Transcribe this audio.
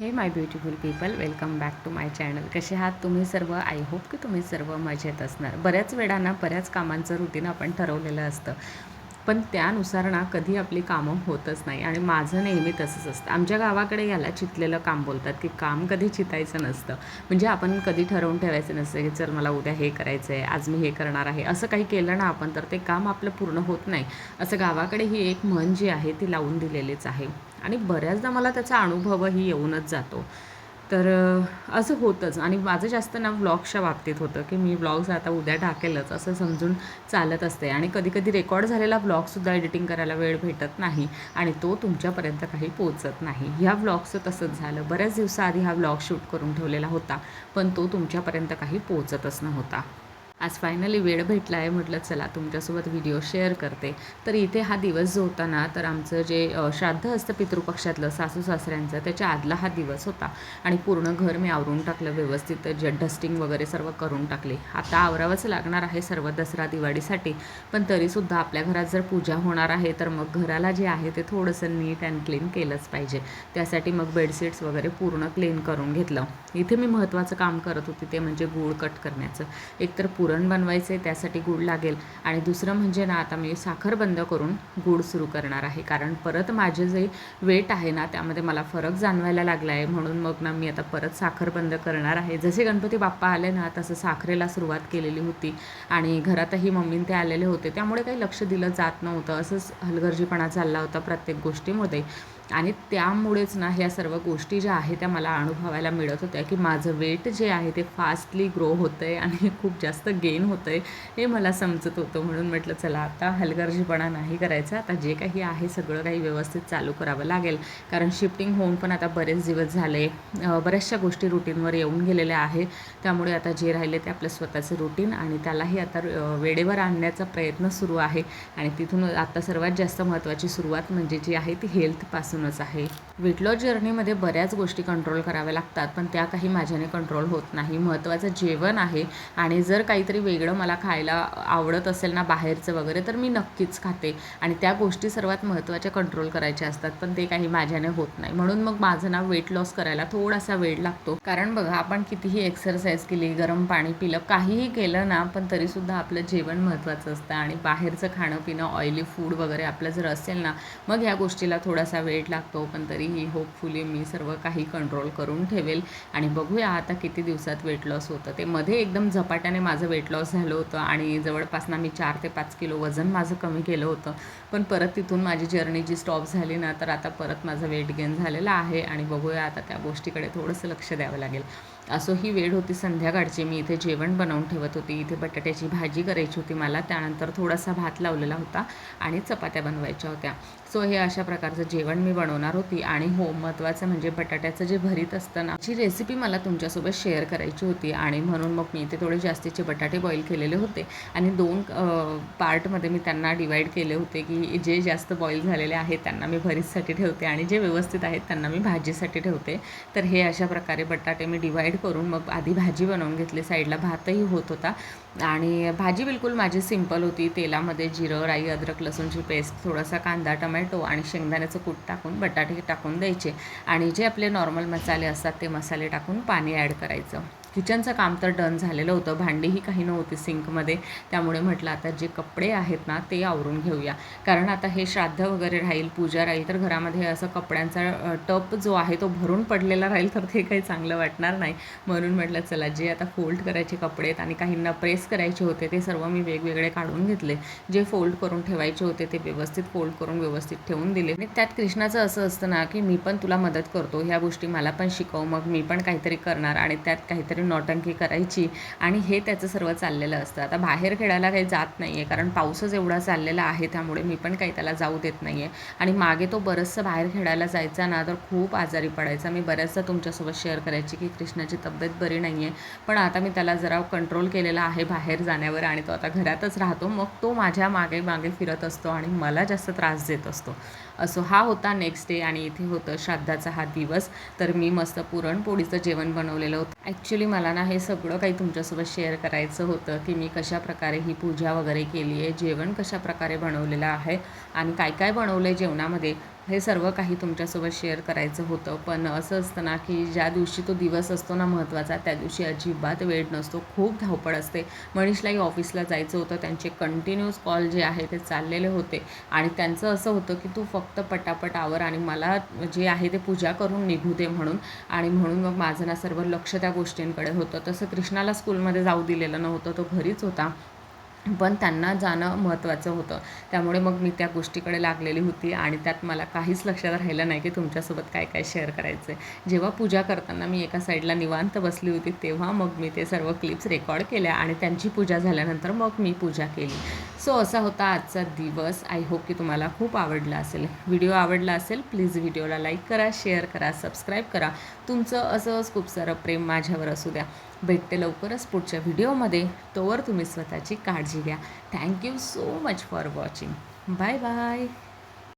Hey my beautiful people welcome back to my channel कसे आहात तुम्ही सर्व? आय होप की तुम्ही सर्व मजेत असणार. बऱ्याच वेळांना बऱ्याच कामांचं रुटीन आपण ठरवलेलं असतं. पण त्यानुसार ना कधी आपली कामं होतच नाही. आणि माझं नेहमी तसंच असतं. आमच्या गावाकडे याला चितलेलं काम बोलतात की काम कधी चितायचं नसतं. म्हणजे आपण कधी ठरवून ठेवायचं नसतं की चल मला उद्या हे करायचं आहे आज मी हे करणार आहे. असं काही केलं ना आपण तर ते काम आपलं पूर्ण होत नाही. असं गावाकडे ही एक म्हण जी आहे ती लावून दिलेलीच आहे. आणि बऱ्याचदा मला त्याचा अनुभवही येऊनच जातो. तर असं होतंच. आणि माझं जास्त ना व्लॉग्सच्या बाबतीत होतं की मी व्लॉग्स आता उद्या टाकेलच असं समजून चालत असते. आणि कधी कधी रेकॉर्ड झालेला व्लॉगसुद्धा एडिटिंग करायला वेळ भेटत नाही आणि तो तुमच्यापर्यंत काही पोचत नाही. ह्या व्लॉगचं तसंच झालं. बऱ्याच दिवसाआधी हा व्लॉग शूट करून ठेवलेला होता पण तो तुमच्यापर्यंत काही पोचतच नव्हता. आज फायनली वेळ भेटला आहे म्हटलं चला तुमच्यासोबत व्हिडिओ शेअर करते. तर इथे हा दिवस जो होता ना तर आमचं जे श्राद्ध असतं पितृपक्षातलं सासू सासऱ्यांचं त्याच्या आदला हा दिवस होता. आणि पूर्ण घर मी आवरून टाकलं व्यवस्थित जे डस्टिंग वगैरे सर्व करून टाकले. आता आवरावंच लागणार आहे सर्व दसरा दिवाळीसाठी पण तरीसुद्धा आपल्या घरात जर पूजा होणार आहे तर मग घराला जे आहे ते थोडंसं नीट अँड क्लीन केलंच पाहिजे. त्यासाठी मग बेडशीट्स वगैरे पूर्ण क्लीन करून घेतलं. इथे मी महत्त्वाचं काम करत होती ते म्हणजे गूळ कट करण्याचं. एकतर पूर्ण बनवायचं आहे त्यासाठी गूळ लागेल. आणि दुसरं म्हणजे ना आता मी साखर बंद करून गूळ सुरू करणार आहे. कारण परत माझे जे वेट आहे ना त्यामध्ये मला फरक जाणवायला लागला आहे म्हणून मग ना मी आता परत साखर बंद करणार आहे. जसे गणपती बाप्पा आले ना तसं साखरेला सुरुवात केलेली होती. आणि घरातही मम्मीन ते आलेले होते. त्यामुळे काही लक्ष दिलं जात नव्हतं. असंच हलगर्जीपणा चालला होता प्रत्येक गोष्टीमध्ये. आणि त्यामुळेच ना ह्या सर्व गोष्टी ज्या आहेत त्या मला अनुभवायला मिळत होत्या की माझं वेट जे आहे ते फास्टली ग्रो होतं आहे आणि खूप जास्त गेन होतं आहे हे मला समजत होतं. म्हणून म्हटलं चला आता हलगर्जीपणा नाही करायचा. आता जे काही आहे सगळं काही व्यवस्थित चालू करावं लागेल. कारण शिफ्टिंग होऊन पण आता बरेच दिवस झाले बऱ्याचशा गोष्टी रुटीनवर येऊन गेलेल्या आहे त्यामुळे आता जे राहिले ते आपलं स्वतःचं रुटीन आणि त्यालाही आता वेळेवर आणण्याचा प्रयत्न सुरू आहे. आणि तिथून आता सर्वात जास्त महत्त्वाची सुरुवात म्हणजे जी आहे ती हेल्थपासून हेल्थपासूनच आहे. वेट लॉस जर्नीमध्ये बऱ्याच गोष्टी कंट्रोल कराव्या लागतात पण त्या काही माझ्याने कंट्रोल होत नाही. महत्त्वाचं जेवण आहे आणि जर काहीतरी वेगळं मला खायला आवडत असेल ना बाहेरचं वगैरे तर मी नक्कीच खाते आणि त्या गोष्टी सर्वात महत्त्वाच्या कंट्रोल करायच्या असतात पण ते काही माझ्याने होत नाही. म्हणून मग माझं ना वेट लॉस करायला थोडासा वेळ लागतो. कारण बघा आपण कितीही एक्सरसाइज केली गरम पाणी पिलं काहीही केलं ना पण तरीसुद्धा आपलं जेवण महत्त्वाचं असतं आणि बाहेरचं खाणं पिणं ऑइली फूड वगैरे आपलं जर असेल ना मग ह्या गोष्टीला थोडासा वेळ लागतो पण तरीही होपफुली मी सर्व काही कंट्रोल करून ठेवेल. आणि बघूया आता किती दिवसात वेट लॉस होतं. ते मध्ये एकदम झपाट्याने माझं वेट लॉस झालं होतं आणि जवळपास ना मी चार ते पाच किलो वजन माझं कमी केलं होतं. पण परत तिथून माझी जर्नी जी स्टॉप झाली ना तर आता परत माझं वेट गेन झालेलं आहे. आणि बघूया आता त्या गोष्टीकडे थोडंसं लक्ष द्यावं लागेल. असो ही वेळ होती संध्याकाळची. मी इथे जेवण बनवून ठेवत होती. इथे बटाट्याची भाजी करायची होती मला. त्यानंतर थोडासा भात लावलेला होता आणि चपात्या बनवायच्या होत्या. सो हे अशा प्रकारचं जेवण मी बनवणार होती. आणि हो महत्त्वाचं म्हणजे बटाट्याचं जे भरीत असतं ना ची रेसिपी मला तुमच्यासोबत शेअर करायची होती. आणि म्हणून मग मी इथे थोडे जास्तीचे बटाटे बॉईल केलेले होते. आणि दोन पार्टमध्ये मी त्यांना डिवाईड केले होते की जे जास्त बॉईल झालेले आहेत त्यांना मी भरीतसाठी ठेवते आणि जे व्यवस्थित आहेत त्यांना मी भाजीसाठी ठेवते. तर हे अशा प्रकारे बटाटे मी डिवाईड करून मग आधी भाजी बनवून घेतली. साईडला भातही होत होता. आणि भाजी बिलकुल माझी सिंपल होती. तेलामध्ये जिरं राई अद्रक लसूणची पेस्ट थोडासा कांदा टमॅटो आणि शेंगदाण्याचं कूट टाकून बटाटे टाकून द्यायचे. आणि जे आपले नॉर्मल मसाले असतात ते मसाले टाकून पाणी ॲड करायचं. किचनचं काम तर डन झालेलं होतं. भांडीही काही नव्हती सिंकमध्ये. त्यामुळे म्हटलं आता जे कपडे आहेत ना ते आवरून घेऊया. कारण आता हे श्राद्ध वगैरे राहील पूजा राहील तर घरामध्ये असं कपड्यांचा टप जो आहे तो भरून पडलेला राहील तर ते काही चांगलं वाटणार नाही. म्हणून म्हटलं चला जे आता फोल्ड करायचे कपडे आहेत आणि काहींना प्रेस करायचे होते ते सर्व मी वेगवेगळे काढून घेतले. जे फोल्ड करून ठेवायचे होते ते व्यवस्थित फोल्ड करून व्यवस्थित ठेवून दिले. आणि त्यात कृष्णाचं असं असतं ना की मी पण तुला मदत करतो ह्या गोष्टी मला पण शिकव मग मी पण काहीतरी करणार. आणि त्यात काहीतरी काहीतरी नौटंकी करायची आणि हे त्याचं सर्व चाललेलं असतं. आता बाहेर खेळायला काही जात नाही आहे कारण पाऊसच एवढा चाललेला आहे त्यामुळे मी पण काही त्याला जाऊ देत नाही आहे आणि मागे तो बरंचसं बाहेर खेळायला जायचा ना तर खूप आजारी पडायचा. मी बऱ्याचदा तुमच्यासोबत शेअर करायची की कृष्णाची तब्येत बरी नाही आहे पण आता मी त्याला जरा कंट्रोल केलेला आहे बाहेर जाण्यावर आणि तो आता घरातच राहतो. मग तो माझ्या मागे मागे फिरत असतो आणि मला जास्त त्रास देत असतो. असो हा होता नेक्स्ट डे आणि इथे होतं श्राद्धाचा हा दिवस. तर मी मस्त पुरणपोळीचं जेवण बनवलेलं होतं. ॲक्च्युली मला ना हे सगळं काही तुमच्यासोबत शेअर करायचं होतं की मी कशा प्रकारे ही पूजा वगैरे केली आहे जेवण कशा प्रकारे बनवलेलं आहे आणि काय काय बनवलं आहे जेवणामध्ये. हे सर्व काही तुमच्यासोबत शेअर करायचं होतं. पण असं असतं ना की ज्या दिवशी तो दिवस असतो ना महत्त्वाचा त्या दिवशी अजिबात वेळ नसतो. खूप धावपळ असते. मनीषलाही ऑफिसला जायचं होतं. त्यांचे कंटिन्यूस कॉल जे आहे ते चाललेले होते. आणि त्यांचं असं होतं की तू फक्त पटापट आवर आणि मला जे आहे ते पूजा करून निघू दे म्हणून. आणि म्हणून मग माझं ना सर्व लक्ष त्या गोष्टींकडे होतं. तसं कृष्णाला स्कूलमध्ये जाऊ दिलेलं नव्हतं. तो घरीच होता. पण त्यांना जाणं महत्त्वाचं होतं. त्यामुळे मग मी त्या गोष्टीकडे लागलेली होती आणि त्यात मला काहीच लक्षात राहिलं नाही की तुमच्यासोबत काय काय शेअर करायचं आहे जेव्हा पूजा करताना मी एका साईडला निवांत बसली होती तेव्हा मग मी ते सर्व क्लिप्स रेकॉर्ड केल्या आणि त्यांची पूजा झाल्यानंतर मग मी पूजा केली. सो असा होता आजचा दिवस. आय होप की तुम्हाला खूप आवडला असेल. व्हिडिओ आवडला असेल प्लीज व्हिडिओला लाईक करा शेअर करा सबस्क्राईब करा. तुमचं असंच खूप सारं प्रेम माझ्यावर असू द्या. भेटते लवकरच पुढच्या व्हिडिओमध्ये. तोवर तुम्ही स्वतःची काळजी घ्या. Thank you so much for watching bye bye